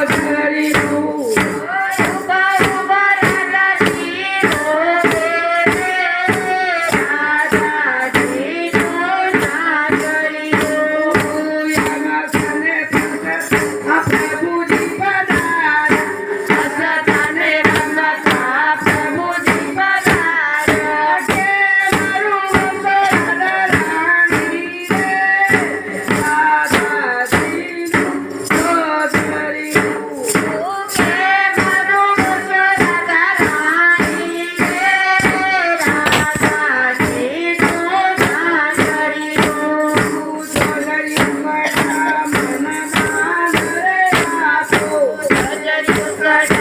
Ordinary God.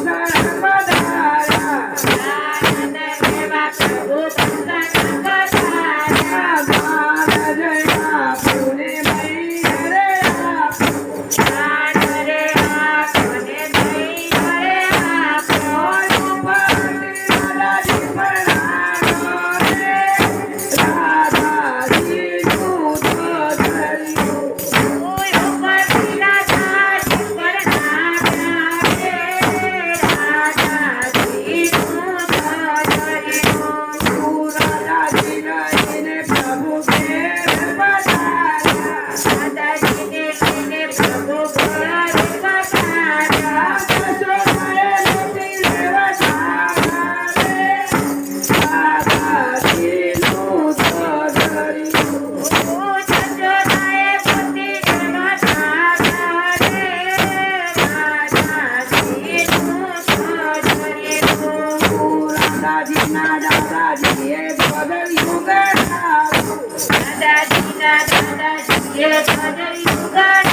night. દાદાજીના દાદાજીએ પગલું ગણાવ્યું.